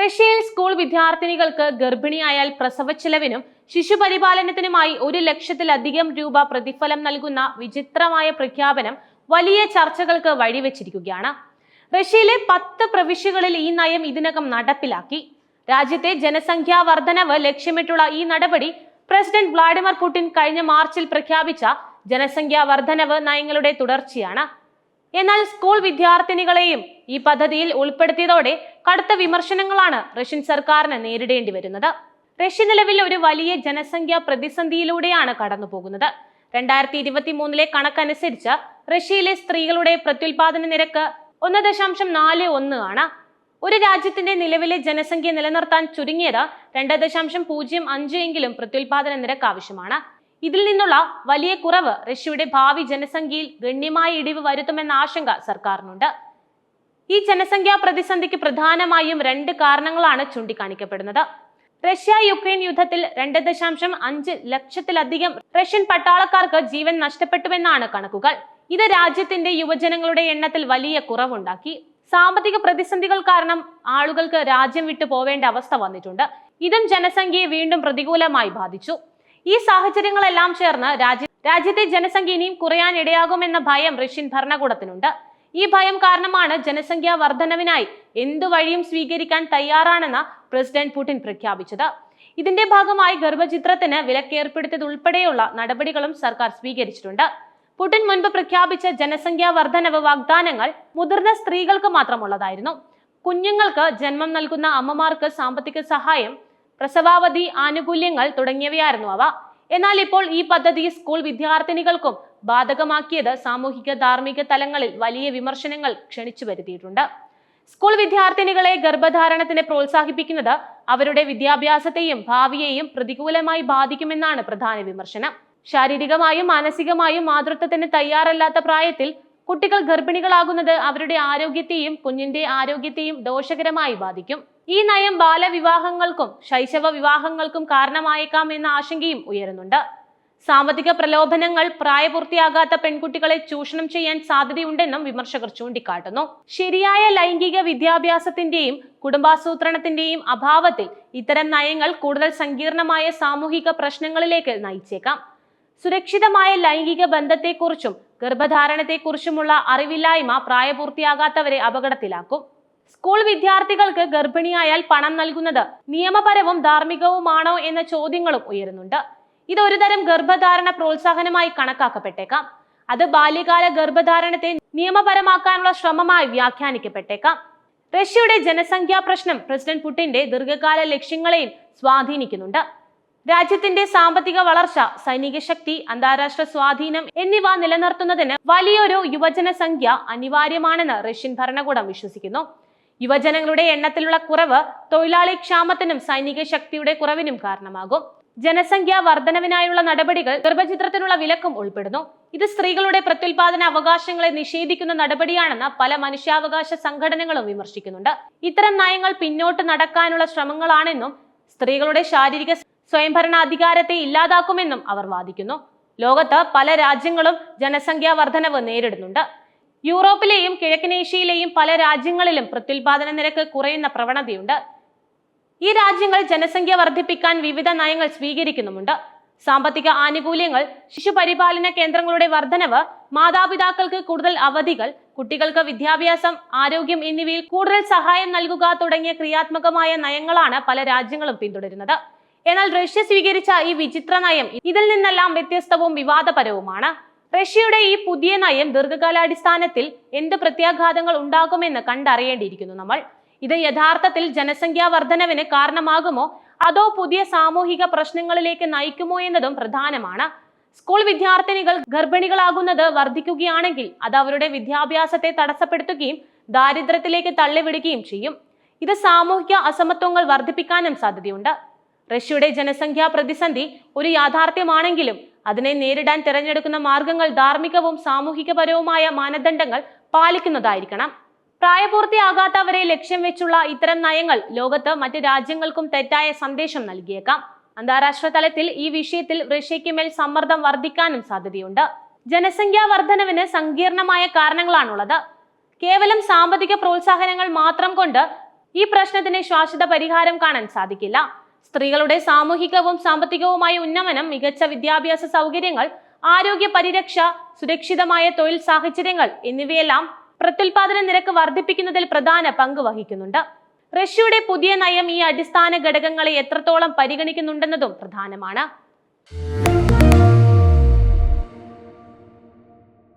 റഷ്യയിൽ സ്കൂൾ വിദ്യാർത്ഥിനികൾക്ക് ഗർഭിണിയായാൽ പ്രസവച്ചെലവിനും ശിശുപരിപാലനത്തിനുമായി ഒരു ലക്ഷത്തിലധികം രൂപ പ്രതിഫലം നൽകുന്ന വിചിത്രമായ പ്രഖ്യാപനം വലിയ ചർച്ചകൾക്ക് വഴിവെച്ചിരിക്കുകയാണ്. റഷ്യയിലെ പത്ത് പ്രവിശ്യകളിൽ ഈ നയം ഇതിനകം നടപ്പിലാക്കി. രാജ്യത്തെ ജനസംഖ്യാ വർധനവ് ലക്ഷ്യമിട്ടുള്ള ഈ നടപടി പ്രസിഡന്റ് വ്ളാഡിമിർ പുടിൻ കഴിഞ്ഞ മാർച്ചിൽ പ്രഖ്യാപിച്ച ജനസംഖ്യാ വർധനവ് നയങ്ങളുടെ തുടർച്ചയാണ്. എന്നാൽ സ്കൂൾ വിദ്യാർത്ഥിനികളെയും ഈ പദ്ധതിയിൽ ഉൾപ്പെടുത്തിയതോടെ കടുത്ത വിമർശനങ്ങളാണ് റഷ്യൻ സർക്കാരിന് നേരിടേണ്ടി വരുന്നത്. റഷ്യ നിലവിൽ ഒരു വലിയ ജനസംഖ്യാ പ്രതിസന്ധിയിലൂടെയാണ് കടന്നുപോകുന്നത്. രണ്ടായിരത്തി ഇരുപത്തി മൂന്നിലെ കണക്കനുസരിച്ച് റഷ്യയിലെ സ്ത്രീകളുടെ പ്രത്യുൽപാദന നിരക്ക് ഒന്ന് ദശാംശം നാല് ഒന്ന് ആണ്. ഒരു രാജ്യത്തിന്റെ നിലവിലെ ജനസംഖ്യ നിലനിർത്താൻ ചുരുങ്ങിയത് രണ്ട് ദശാംശം പൂജ്യം അഞ്ച് എങ്കിലും പ്രത്യുൽപാദന നിരക്ക് ആവശ്യമാണ്. ഇതിൽ നിന്നുള്ള വലിയ കുറവ് റഷ്യയുടെ ഭാവി ജനസംഖ്യയിൽ ഗണ്യമായ ഇടിവ് വരുത്തുമെന്ന ആശങ്ക സർക്കാരിനുണ്ട്. ഈ ജനസംഖ്യാ പ്രതിസന്ധിക്ക് പ്രധാനമായും രണ്ട് കാരണങ്ങളാണ് ചൂണ്ടിക്കാണിക്കപ്പെടുന്നത്. റഷ്യ യുക്രൈൻ യുദ്ധത്തിൽ രണ്ട് ദശാംശം അഞ്ച് ലക്ഷത്തിലധികം റഷ്യൻ പട്ടാളക്കാർക്ക് ജീവൻ നഷ്ടപ്പെട്ടുവെന്നാണ് കണക്കുകൾ. ഇത് രാജ്യത്തിന്റെ യുവജനങ്ങളുടെ എണ്ണത്തിൽ വലിയ കുറവുണ്ടാക്കി. സാമ്പത്തിക പ്രതിസന്ധികൾ കാരണം ആളുകൾക്ക് രാജ്യം വിട്ടു പോവേണ്ട അവസ്ഥ വന്നിട്ടുണ്ട്. ഇതും ജനസംഖ്യയെ വീണ്ടും പ്രതികൂലമായി ബാധിച്ചു. ഈ സാഹചര്യങ്ങളെല്ലാം ചേർന്ന് രാജ്യ രാജ്യത്തെ ജനസംഖ്യ ഇനിയും കുറയാൻ ഇടയാകുമെന്ന ഭയം റഷ്യൻ ഭരണകൂടത്തിനുണ്ട്. ഈ ഭയം കാരണമാണ് ജനസംഖ്യാ വർധനവിനായി എന്തു വഴിയും സ്വീകരിക്കാൻ തയ്യാറാണെന്ന് പ്രസിഡന്റ് പുടിൻ പ്രഖ്യാപിച്ചത്. ഇതിന്റെ ഭാഗമായി ഗർഭചിത്രത്തിന് വിലക്കേർപ്പെടുത്തിയതുൾപ്പെടെയുള്ള നടപടികളും സർക്കാർ സ്വീകരിച്ചിട്ടുണ്ട്. പുടിൻ മുൻപ് പ്രഖ്യാപിച്ച ജനസംഖ്യാ വർധനവ് വാഗ്ദാനങ്ങൾ മുതിർന്ന സ്ത്രീകൾക്ക് മാത്രമുള്ളതായിരുന്നു. കുഞ്ഞുങ്ങൾക്ക് ജന്മം നൽകുന്ന അമ്മമാർക്ക് സാമ്പത്തിക സഹായം പ്രസവാവധി ആനുകൂല്യങ്ങൾ തുടങ്ങിയവയായിരുന്നു അവ. എന്നാൽ ഇപ്പോൾ ഈ പദ്ധതി സ്കൂൾ വിദ്യാർത്ഥിനികൾക്കും ബാധകമാക്കിയത് സാമൂഹിക ധാർമ്മിക തലങ്ങളിൽ വലിയ വിമർശനങ്ങൾ ക്ഷണിച്ചു വരുത്തിയിട്ടുണ്ട്. സ്കൂൾ വിദ്യാർത്ഥിനികളെ ഗർഭധാരണത്തിന് പ്രോത്സാഹിപ്പിക്കുന്നത് അവരുടെ വിദ്യാഭ്യാസത്തെയും ഭാവിയെയും പ്രതികൂലമായി ബാധിക്കുമെന്നാണ് പ്രധാന വിമർശനം. ശാരീരികമായും മാനസികമായും മാതൃത്വത്തിന് തയ്യാറല്ലാത്ത പ്രായത്തിൽ കുട്ടികൾ ഗർഭിണികളാകുന്നത് അവരുടെ ആരോഗ്യത്തെയും കുഞ്ഞിന്റെ ആരോഗ്യത്തെയും ദോഷകരമായി ബാധിക്കും. ഈ നയം ബാലവിവാഹങ്ങൾക്കും ശൈശവ വിവാഹങ്ങൾക്കും കാരണമായേക്കാം എന്ന ആശങ്കയും ഉയരുന്നുണ്ട്. സാമ്പത്തിക പ്രലോഭനങ്ങൾ പ്രായപൂർത്തിയാകാത്ത പെൺകുട്ടികളെ ചൂഷണം ചെയ്യാൻ സാധ്യതയുണ്ടെന്നും വിമർശകർ ചൂണ്ടിക്കാട്ടുന്നു. ശരിയായ ലൈംഗിക വിദ്യാഭ്യാസത്തിന്റെയും കുടുംബാസൂത്രണത്തിന്റെയും അഭാവത്തിൽ ഇത്തരം നയങ്ങൾ കൂടുതൽ സങ്കീർണമായ സാമൂഹിക പ്രശ്നങ്ങളിലേക്ക് നയിച്ചേക്കാം. സുരക്ഷിതമായ ലൈംഗിക ബന്ധത്തെക്കുറിച്ചും ഗർഭധാരണത്തെക്കുറിച്ചുമുള്ള അറിവില്ലായ്മ പ്രായപൂർത്തിയാകാത്തവരെ അപകടത്തിലാക്കും. സ്കൂൾ വിദ്യാർത്ഥികൾക്ക് ഗർഭിണിയായാൽ പണം നൽകുന്നത് നിയമപരവും ധാർമ്മികവുമാണോ എന്ന ചോദ്യങ്ങളും ഉയരുന്നുണ്ട്. ഇത് ഒരുതരം ഗർഭധാരണ പ്രോത്സാഹനമായി കണക്കാക്കപ്പെട്ടേക്കാം. അത് ബാല്യകാല ഗർഭധാരണത്തെ നിയമപരമാക്കാനുള്ള ശ്രമമായി വ്യാഖ്യാനിക്കപ്പെട്ടേക്കാം. റഷ്യയുടെ ജനസംഖ്യാ പ്രശ്നം പ്രസിഡന്റ് പുടിന്റെ ദീർഘകാല ലക്ഷ്യങ്ങളെയും സ്വാധീനിക്കുന്നുണ്ട്. രാജ്യത്തിന്റെ സാമ്പത്തിക വളർച്ച സൈനിക ശക്തി അന്താരാഷ്ട്ര സ്വാധീനം എന്നിവ നിലനിർത്തുന്നതിന് വലിയൊരു യുവജനസംഖ്യ അനിവാര്യമാണെന്ന് റഷ്യൻ ഭരണകൂടം വിശ്വസിക്കുന്നു. യുവജനങ്ങളുടെ എണ്ണത്തിലുള്ള കുറവ് തൊഴിലാളി ക്ഷാമത്തിനും സൈനിക ശക്തിയുടെ കുറവിനും കാരണമാകും. ജനസംഖ്യാ വർധനവിനായുള്ള നടപടികൾ ഗർഭചിത്രത്തിനുള്ള വിലക്കും ഉൾപ്പെടുന്നു. ഇത് സ്ത്രീകളുടെ പ്രത്യുൽപാദന അവകാശങ്ങളെ നിഷേധിക്കുന്ന നടപടിയാണെന്ന് പല മനുഷ്യാവകാശ സംഘടനകളും വിമർശിക്കുന്നുണ്ട്. ഇത്തരം നയങ്ങൾ പിന്നോട്ട് നടക്കാനുള്ള ശ്രമങ്ങളാണെന്നും സ്ത്രീകളുടെ ശാരീരിക സ്വയംഭരണാധികാരത്തെ ഇല്ലാതാക്കുമെന്നും അവർ വാദിക്കുന്നു. ലോകത്ത് പല രാജ്യങ്ങളും ജനസംഖ്യാ വർധനവ് നേരിടുന്നുണ്ട്. യൂറോപ്പിലെയും കിഴക്കനേഷ്യയിലെയും പല രാജ്യങ്ങളിലും പ്രത്യുൽപാദന നിരക്ക് കുറയുന്ന പ്രവണതയുണ്ട്. ഈ രാജ്യങ്ങൾ ജനസംഖ്യ വർദ്ധിപ്പിക്കാൻ വിവിധ നയങ്ങൾ സ്വീകരിക്കുന്നുമുണ്ട്. സാമ്പത്തിക ആനുകൂല്യങ്ങൾ ശിശുപരിപാലന കേന്ദ്രങ്ങളുടെ വർധനവ് മാതാപിതാക്കൾക്ക് കൂടുതൽ അവധികൾ കുട്ടികൾക്ക് വിദ്യാഭ്യാസം ആരോഗ്യം എന്നിവയിൽ കൂടുതൽ സഹായം നൽകുക തുടങ്ങിയ ക്രിയാത്മകമായ നയങ്ങളാണ് പല രാജ്യങ്ങളും പിന്തുടരുന്നത്. എന്നാൽ റഷ്യ സ്വീകരിച്ച ഈ വിചിത്ര നയം ഇതിൽ നിന്നെല്ലാം വ്യത്യസ്തവും വിവാദപരവുമാണ്. റഷ്യയുടെ ഈ പുതിയ നയം ദീർഘകാലാടിസ്ഥാനത്തിൽ എന്ത് പ്രത്യാഘാതങ്ങൾ ഉണ്ടാകുമെന്ന് കണ്ടറിയേണ്ടിയിരിക്കുന്നു നമ്മൾ. ഇത് യഥാർത്ഥത്തിൽ ജനസംഖ്യാ വർധനവിന് കാരണമാകുമോ? അതോ പുതിയ സാമൂഹിക പ്രശ്നങ്ങളിലേക്ക് നയിക്കുമോ എന്നതും പ്രധാനമാണ്. സ്കൂൾ വിദ്യാർത്ഥിനികൾ ഗർഭിണികളാകുന്നത് വർദ്ധിക്കുകയാണെങ്കിൽ അത് അവരുടെ വിദ്യാഭ്യാസത്തെ തടസ്സപ്പെടുത്തുകയും ദാരിദ്ര്യത്തിലേക്ക് തള്ളിവിടുകയും ചെയ്യും. ഇത് സാമൂഹിക അസമത്വങ്ങൾ വർദ്ധിപ്പിക്കാനും സാധ്യതയുണ്ട്. റഷ്യയുടെ ജനസംഖ്യാ പ്രതിസന്ധി ഒരു യാഥാർത്ഥ്യമാണെങ്കിലും അതിനെ നേരിടാൻ തിരഞ്ഞെടുക്കുന്ന മാർഗങ്ങൾ ധാർമ്മികവും സാമൂഹികപരവുമായ മാനദണ്ഡങ്ങൾ പാലിക്കുന്നതായിരിക്കണം. പ്രായപൂർത്തിയാകാത്തവരെ ലക്ഷ്യം വെച്ചുള്ള ഇത്തരം നയങ്ങൾ ലോകത്ത് മറ്റ് രാജ്യങ്ങൾക്കും തെറ്റായ സന്ദേശം നൽകിയേക്കാം. അന്താരാഷ്ട്ര തലത്തിൽ ഈ വിഷയത്തിൽ റഷ്യയ്ക്ക് മേൽ സമ്മർദ്ദം വർദ്ധിക്കാനും സാധ്യതയുണ്ട്. ജനസംഖ്യാ വർധനവിന് സങ്കീർണമായ കാരണങ്ങളാണുള്ളത്. കേവലം സാമ്പത്തിക പ്രോത്സാഹനങ്ങൾ മാത്രം കൊണ്ട് ഈ പ്രശ്നത്തിന് ശാശ്വത പരിഹാരം കാണാൻ സാധിക്കില്ല. സ്ത്രീകളുടെ സാമൂഹികവും സാമ്പത്തികവുമായ ഉന്നമനം മികച്ച വിദ്യാഭ്യാസ സൗകര്യങ്ങൾ ആരോഗ്യ പരിരക്ഷ സുരക്ഷിതമായ തൊഴിൽ സാഹചര്യങ്ങൾ എന്നിവയെല്ലാം പ്രത്യുൽപാദന നിരക്ക് വർദ്ധിപ്പിക്കുന്നതിൽ പ്രധാന പങ്ക് വഹിക്കുന്നുണ്ട്. റഷ്യയുടെ പുതിയ നയം ഈ അടിസ്ഥാന ഘടകങ്ങളെ എത്രത്തോളം പരിഗണിക്കുന്നുണ്ടെന്നതും പ്രധാനമാണ്.